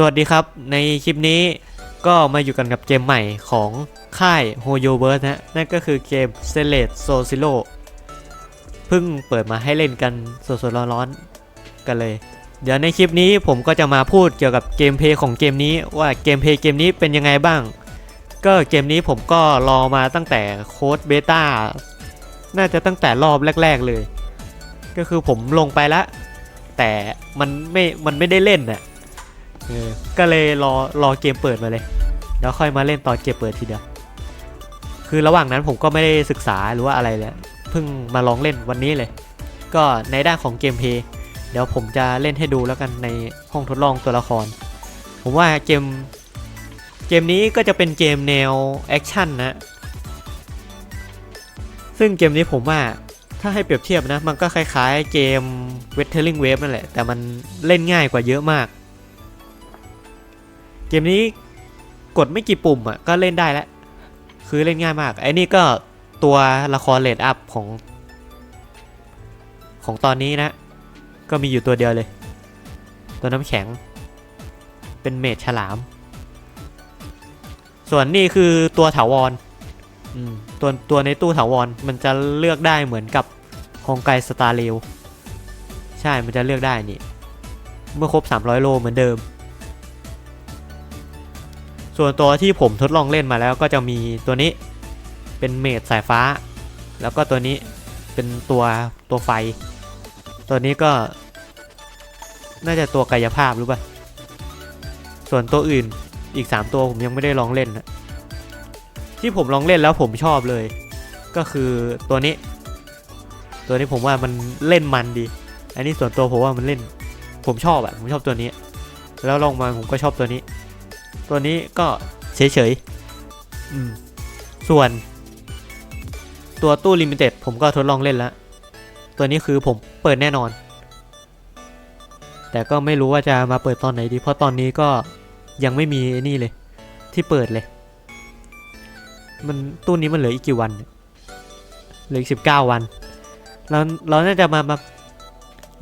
สวัสดีครับ ในคลิปนี้ก็มาอยู่กันกับเกมใหม่ของค่าย h o y o v e r s e นะนั่นก็คือเกม c e l e t s o z i l o เพิ่งเปิดมาให้เล่นกันสดๆร้อนๆกันเลย เดี๋ยวในคลิปนี้ผมก็จะมาพูดเกี่ยวกับเกมเพย์ของเกมนี้ว่าเกมเพย์เกมนี้เป็นยังไงบ้าง ก็เกมนี้ผมก็รอมาตั้งแต่โค้ดเบต้าน่าจะตั้งแต่รอบแรก ๆเลย ก็คือผมลงไปแล้วแต่มันไม่ มันไม่ได้เล่นน่ะ เออก็เลยรอรอเกมเปิดมาเลยแล้วค่อยมาเล่นตอนเกมเปิดทีเดียว คือระหว่างนั้นผมก็ไม่ได้ศึกษาหรือว่าอะไรเลยเพิ่งมาลองเล่นวันนี้เลย ก็ในด้านของเกมเพย์เดี๋ยวผมจะเล่นให้ดูแล้วกันในห้องทดลองตัวละคร ผมว่าเกมเกมนี้ก็จะเป็นเกมแนวแอคชั่นนะ ซึ่งเกมนี้ผมว่าถ้าให้เปรียบเทียบนะ มันก็คล้ายๆเกม w e t h e r i n g Wave นั่นแหละ แต่มันเล่นง่ายกว่าเยอะมาก เกมนี้กดไม่กี่ปุ่มอะก็เล่นได้แล้ว คือเล่นง่ายมาก ไอ้นี่ก็ตัวละครเลดอัพของ ของตอนนี้นะ ก็มีอยู่ตัวเดียวเลย ตัวน้ำแข็ง เป็นเมดฉลาม ส่วนนี่คือตัวถาวรตัวตัวในตู้ถาวรมันจะเลือกได้เหมือนกับฮองไกสตาร์เรลใช่มันจะเลือกได้นี่ เมื่อครบ 300 โลเหมือนเดิม ส่วนตัวที่ผมทดลองเล่นมาแล้วก็จะมีตัวนี้เป็นเมดสายฟ้า แล้วก็ตัวนี้เป็นตัวตัวไฟ ตัวนี้ก็ น่าจะตัวกายภาพรู้ป่ะ ส่วนตัวอื่นอีก 3 ตัวผมยังไม่ได้ลองเล่นนะที่ผมลองเล่นแล้วผมชอบเลย ก็คือตัวนี้ ตัวนี้ผมว่ามันเล่นมันดี อันนี้ส่วนตัวผมว่ามันเล่น ผมชอบอะผมชอบตัวนี้ แล้วลองมาผมก็ชอบตัวนี้ ตัวนี้ก็เฉยๆอืมส่วน ตัวตู้ลิมิเต็ดผมก็ทดลองเล่นแล้ว ตัวนี้คือผมเปิดแน่นอน แต่ก็ไม่รู้ว่าจะมาเปิดตอนไหนดี เพราะตอนนี้ก็ยังไม่มีไอ้นี่เลย ที่เปิดเลย มันตู้นี้มันเหลืออีกกี่วันเนี่ยเหลืออีกสิบเก้าวันเราเราน่าจะมามา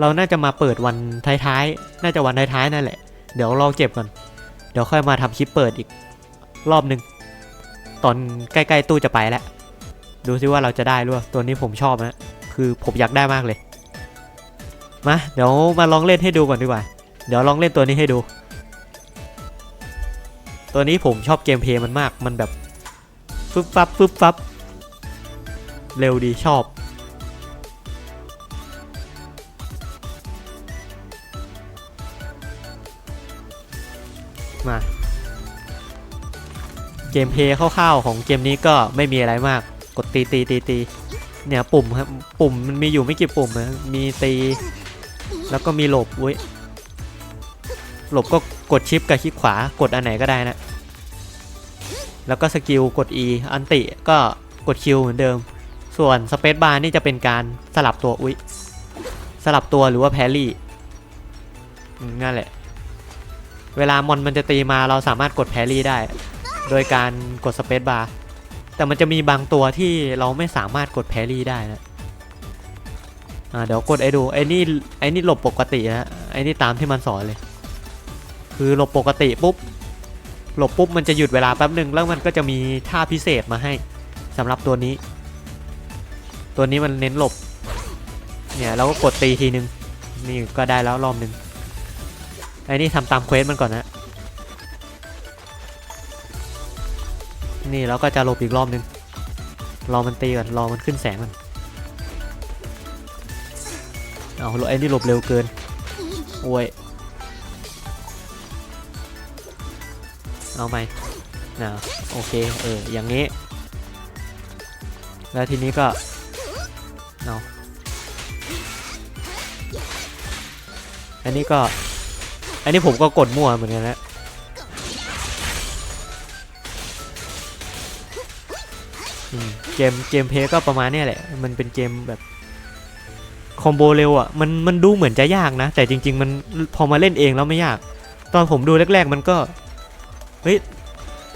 เราน่าจะมาเปิดวันท้ายๆ น่าจะวันท้ายๆนั่นแหละ เดี๋ยวรอเก็บก่อนเดี๋ยวค่อยมาทำคลิปเปิดอีกรอบหนึ่งตอนใกล้ๆตู้จะไปแล้ว ดูซิว่าเราจะได้หรือเปล่าตัวนี้ผมชอบนะ คือผมอยากได้มากเลย มาเดี๋ยวมาลองเล่นให้ดูก่อนดีกว่า เดี๋ยวลองเล่นตัวนี้ให้ดู ตัวนี้ผมชอบเกมเพลย์มันมาก มันแบบฟึบฟับฟึบฟับ เร็วดีชอบ มา เกมเพย์คร่าวๆของเกมนี้ก็ไม่มีอะไรมาก กดตีตีตีตีเนี่ยปุ่มครับปุ่มมันมีอยู่ไม่กี่ปุ่มนะมีตี แล้วก็มีหลบเว้ยหลบก็กดชิปกับคลิกขวากดอันไหนก็ได้นะ แล้วก็สกิลกด E อันติก็กด Q เหมือนเดิม ส่วนสเปซบาร์นี่จะเป็นการสลับตัวอุ้ยสลับตัวหรือว่าแพรี่นั่นแหละ เวลามอนมันจะตีมาเราสามารถกดแพรี่ได้ โดยการกดสเปซบาร์แต่มันจะมีบางตัวที่เราไม่สามารถกดแพรี่ได้นะอ่าเดี๋ยวกดไอ้ดูไอ้นี่ไอ้นี่หลบปกตินะไอ้นี่ตามที่มันสอนเลย คือหลบปกติปุ๊บหลบปุ๊บมันจะหยุดเวลาแป๊บหนึ่งแล้วมันก็จะมีท่าพิเศษมาให้สำหรับตัวนี้ ตัวนี้มันเน้นหลบเนี่ยเราก็กดตีทีนึงนี่ก็ได้แล้วรอบหนึ่ง ไอ้นี่ทำตามเควสมันก่อนนะ นี่แล้วก็จะหลบอีกรอบนึง รอมันตีก่อน รอมันขึ้นแสงมัน เอาไอ้นี่หลบเร็วเกิน โอ้ย เอาไหมนะโอเค เออ อย่างนี้ แล้วทีนี้ก็ เอาอันนี้ก็ อันนี้ผมก็กดมั่วเหมือนกันนะอืมเกมเกมเพย์ก็ประมาณนี้แหละ มันเป็นเกมแบบคอมโบเร็วอะ มันมันดูเหมือนจะยากนะ แต่จริง ๆ มันพอมาเล่นเองแล้วไม่ยาก ตอนผมดูแรก ๆ มันก็ เฮ้ย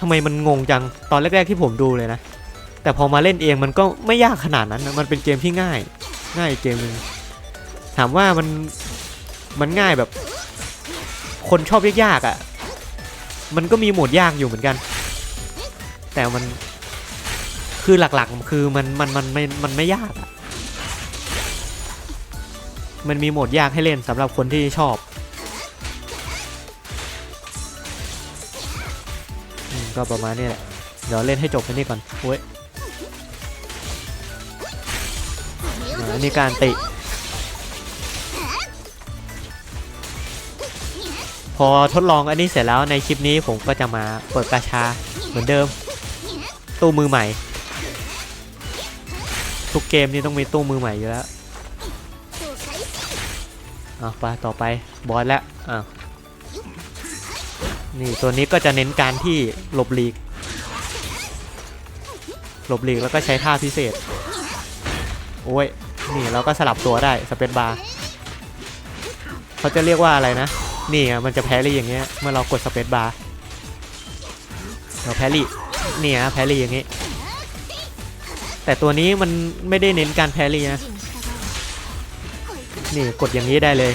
ทำไมมันงงจัง ตอนแรก ๆ ที่ผมดูเลยนะ แต่พอมาเล่นเองมันก็ไม่ยากขนาดนั้นนะมันเป็นเกมที่ง่าย ง่ายเกมหนึงถามว่ามันมันง่ายแบบ คนชอบยากๆอะ มันก็มีโหมดยากอยู่เหมือนกัน แต่มันคือหลักๆคือมันมันมันไม่มันไม่ยากอะมันมีโหมดยากให้เล่นสำหรับคนที่ชอบอืมก็ประมาณนี้แหละ เดี๋ยวเล่นให้จบกันนี่ก่อนโอ้ยอ่าอันนี้การติ อทดลองอันนี้เสร็จแล้วในคลิปนี้ผมก็จะมาเปิดกาชาเหมือนเดิม ตู้มือใหม่ ทุกเกมนี่ต้องมีตู้มือใหม่อยู่แล้วอะไปต่อไปบอสแล้วอะนี่ตัวนี้ก็จะเน้นการที่หลบหลีก หลบหลีกแล้วก็ใช้ท่าพิเศษ โอ้ย นี่เราก็สลับตัวได้สเปซบาร์เขาจะเรียกว่าอะไรนะ นี่ไงมันจะแพรี่อย่างเงี้ยเมื่อเรากดสเปซบาร์เราแพรี่เนี่ยแพรี่อย่างงี้ แต่ตัวนี้มันไม่ได้เน้นการแพรี่นะนี่กดอย่างนี้ได้เลย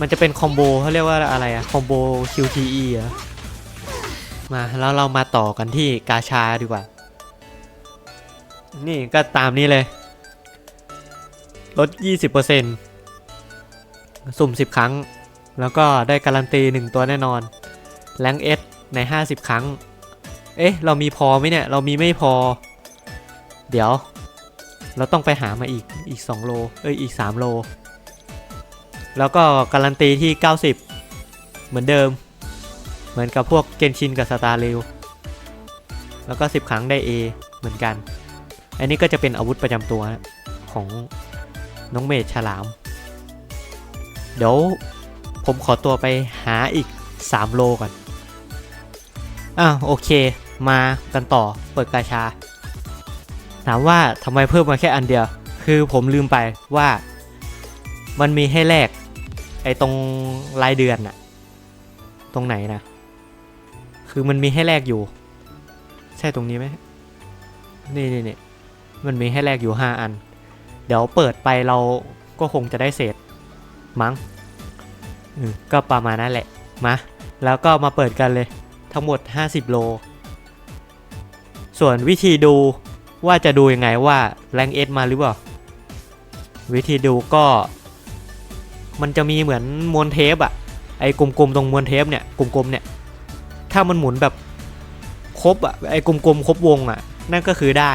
มันจะเป็นคอมโบเขาเรียกว่าอะไรอะคอมโบ QTE อะมาแล้วเรามาต่อกันที่กาชาดีกว่า นี่ก็ตามนี้เลย ลด 20% สุ่ม 10 ครั้ง แล้วก็ได้การันตี 1 ตัวแน่นอนแรงเอสใน 50 ครั้ง เอ๊ะ เรามีพอไหมเนี่ย เรามีไม่พอ เดี๋ยว เราต้องไปหามาอีก อีก 2 โล เอ้ย อีก 3 โล แล้วก็การันตีที่ 90 เหมือนเดิม เหมือนกับพวกเกนชินกับสตาร์เรลแล้วก็ 10 ครั้งได้ A เหมือนกัน อันนี้ก็จะเป็นอาวุธประจำตัวของน้องเมดฉลาม เดี๋ยวผมขอตัวไปหาอีก 3 โลก่อน อะโอเค มากันต่อเปิดกาชา ถามว่าทำไมเพิ่มมาแค่อันเดียว คือผมลืมไปว่ามันมีให้แลกไอ้ตรงรายเดือนอะตรงไหนนะ คือมันมีให้แลกอยู่ ใช่ตรงนี้ไหมนี่นี่นี่มันมีให้แลกอยู่ 5 อัน เดี๋ยวเปิดไปเราก็คงจะได้เศษ มั้งก็ประมาณนั้นแหละ มา แล้วก็มาเปิดกันเลย ทั้งหมด 50 โล ส่วนวิธีดูว่าจะดูยังไงว่าแรงเอสมาหรือเปล่า วิธีดูก็ มันจะมีเหมือนมวนเทปอะไอ้กลมๆตรงมวนเทปเนี่ยกลมๆเนี่ย ถ้ามันหมุนแบบครบอะไอ้กลมๆครบวงอะนั่นก็คือได้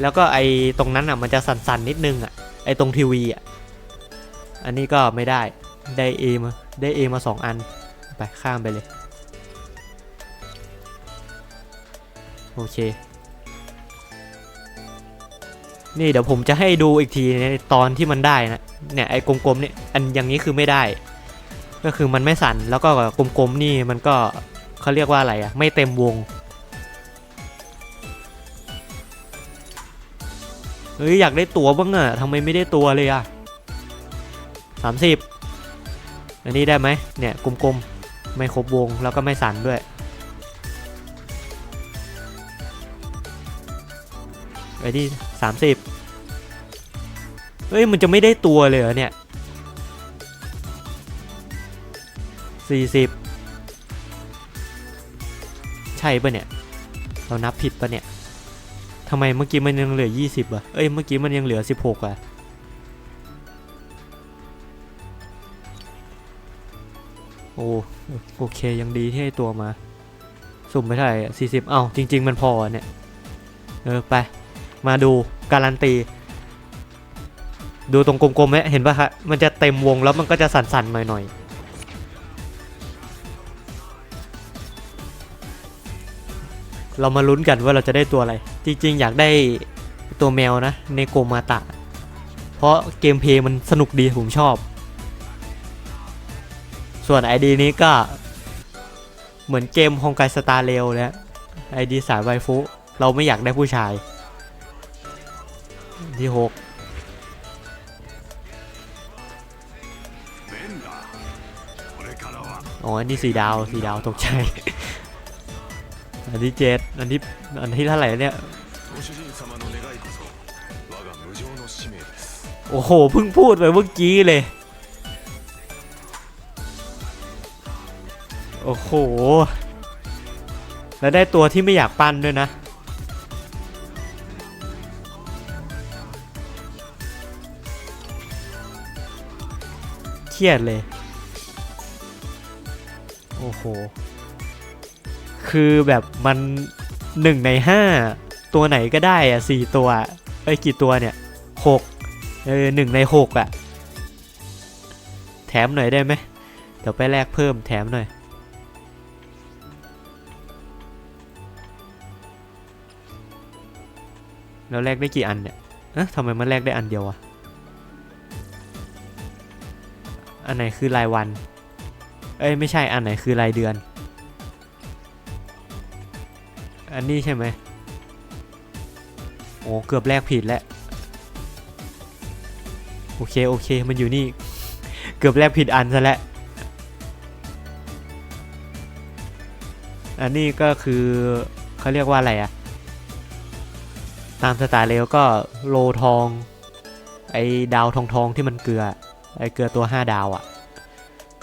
แล้วก็ไอ้ตรงนั้นอะมันจะสั่นๆนิดนึงอะไอ้ตรงทีวีอะ อันนี้ก็ไม่ได้ ได้ A มา ได้ A มาสองอัน ไปข้ามไปเลย โอเค นี่เดี๋ยวผมจะให้ดูอีกทีในตอนที่มันได้นะ เนี่ยไอ้กลมๆเนี่ยอันอย่างนี้คือไม่ได้ ก็คือมันไม่สั่น แล้วก็กลมๆนี่มันก็เขาเรียกว่าอะไรอะไม่เต็มวงเฮ้ยอยากได้ตัวบ้างอะทำไมไม่ได้ตัวเลยอะ สามสิบอันนี้ได้ไหมเนี่ยกลมๆ ไม่ครบวงแล้วก็ไม่สั่นด้วย ไอ้นี่สามสิบเฮ้ยมันจะไม่ได้ตัวเลยเหรอเนี่ยสี่สิบใช่ปะเนี่ย เรานับผิดปะเนี่ยทำไมเมื่อกี้มันยังเหลือยี่สิบอะเอ้ย เมื่อกี้มันยังเหลือสิบหกอะ โอ้โอเคยังดีที่ให้ตัวมา สุ่มไม่เท่าไหร่สี่สิบเอ้าจริง ๆ มันพอเนี่ยเออไปมาดูการันตี ดูตรงกลมๆไหมเห็นปะฮะมันจะเต็มวงแล้วมันก็จะสั่นๆหน่อยๆเรามาลุ้นกันว่าเราจะได้ตัวอะไร จริง ๆ อยากได้ตัวแมวนะในโกมาตะ เพราะเกมเพย์มันสนุกดีผมชอบ ส่วน ID นี้ก็เหมือนเกมฮงไกสตาร์เรลแล้ไอดีสายไวฟุ เราไม่อยากได้ผู้ชาย ที่หกอ๋อ อันนี้สีดาวสีดาวตกใจ อันที่เจ็ดอันที่อันที่เท่าไหร่เนี่ย โอ้โห เพิ่งพูดไปเมื่อกี้เลย โอ้โห แล้วได้ตัวที่ไม่อยากปั้นด้วยนะ เครียดเลย โอ้โห คือแบบมันหนึ่งในห้าตัวไหนก็ได้อะสี่ตัว เอ้ย กี่ตัวเนี่ยหกเออหนึ่งในหกอะแถมหน่อยได้ไหมเดี๋ยวไปแลกเพิ่มแถมหน่อย แล้วแลกได้กี่อันเนี่ยเอ๊ะทำไมมันแลกได้อันเดียวอะอันไหนคือรายวัน เอ้ยไม่ใช่อันไหนคือรายเดือน อันนี้ใช่ไหมโอ้เกือบแลกผิดแล้วโอเคโอเคมันอยู่นี่เกือบแลกผิดอันซะแล้วอันนี้ก็คือเขาเรียกว่าอะไรอะ ตามสไตล์เลวก็โลทอง ไอ้ดาวทองทองที่มันเกลือ ไอ้เกลือตัว 5 ดาวอะ่ะ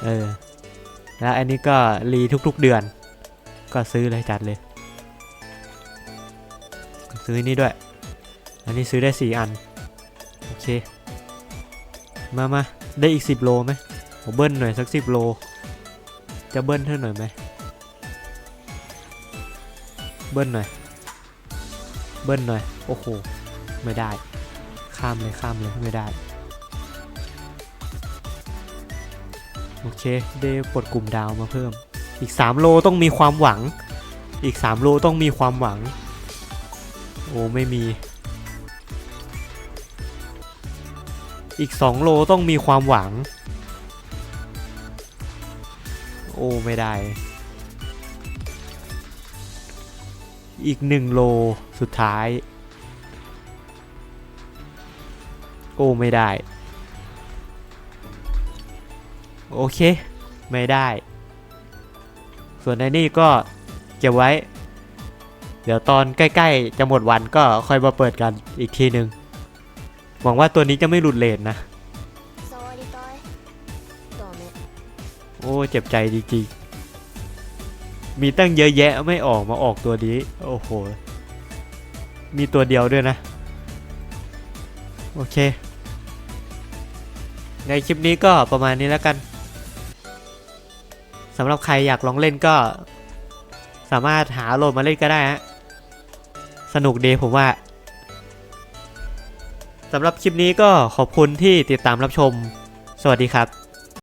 เออ แล้วอันนี้ก็รีทุกๆเดือน ก็ซื้อเลยจัดเลย ซื้อนี่ด้วย อันนี้ซื้อได้ 4 อัน โอเค มามาได้อีก 10 โลไหมผมเบิ้ลหน่อยสัก 10 โล จะเบิ้ลเท่าหน่อยไหมเบิ้ลหน่อย เบิ้ลหน่อย โอ้โห ไม่ได้ ข้ามเลยข้ามเลยไม่ได้ โอเค ได้ปลดกลุ่มดาวมาเพิ่ม อีก 3 โลต้องมีความหวัง อีก 3 โลต้องมีความหวัง โอ้ ไม่มี อีก 2 โลต้องมีความหวัง โอ้ ไม่ได้ อีก 1 โล สุดท้าย โอ้ไม่ได้ โอเค ไม่ได้ ส่วนในนี่ก็เก็บไว้ เดี๋ยวตอนใกล้ๆ จะหมดวันก็ค่อยมาเปิดกันอีกทีหนึ่งหวังว่าตัวนี้จะไม่หลุดเลนนะ โอ้เจ็บใจจริงๆมีตั้งเยอะแยะไม่ออกมาออกตัวนี้ โอ้โห มีตัวเดียวด้วยนะ โอเค ในคลิปนี้ก็ประมาณนี้แล้วกันสำหรับใครอยากลองเล่นก็ สามารถหาโหลดมาเล่นก็ได้ฮะสนุกดีผมว่าสำหรับคลิปนี้ก็ขอบคุณที่ติดตามรับชม สวัสดีครับ